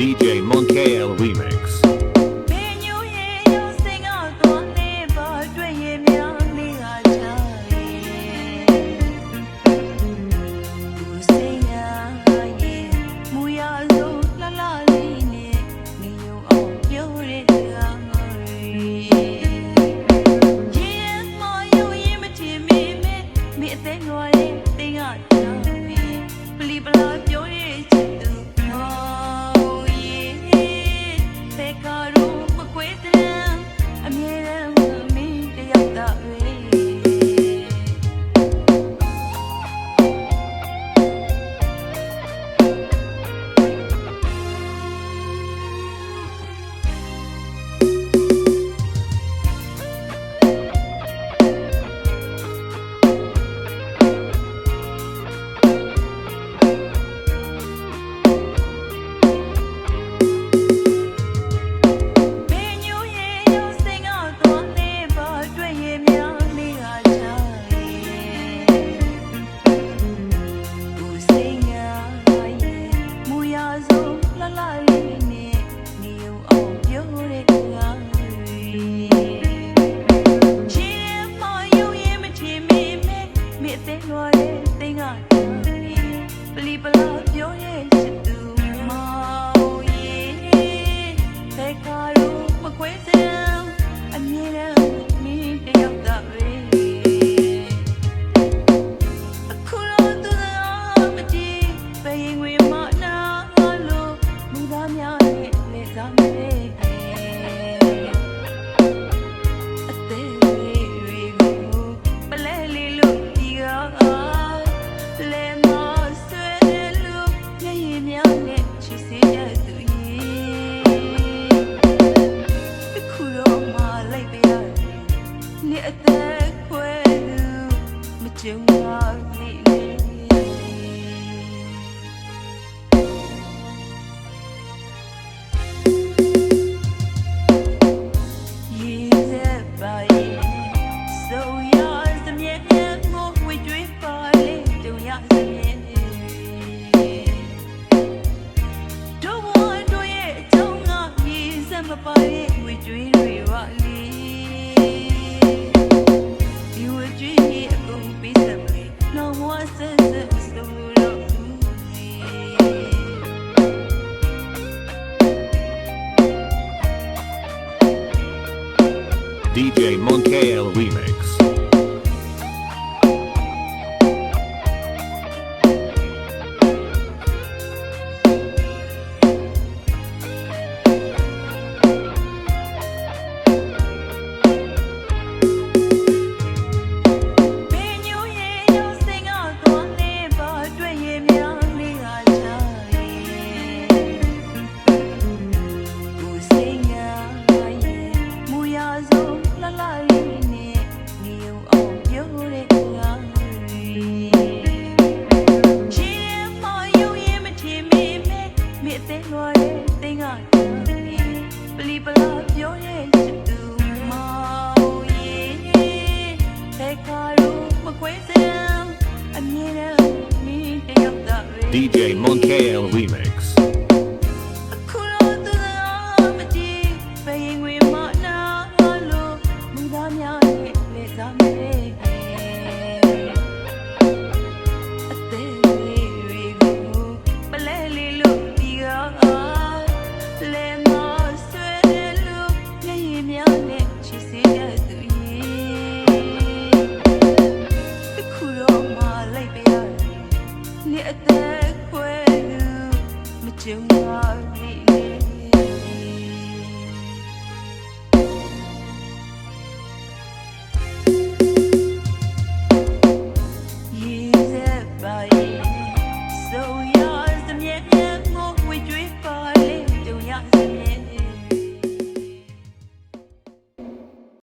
DJ Monk Remix. Trên DJ Monkale Remix. DJ Monkey Remix 牵挂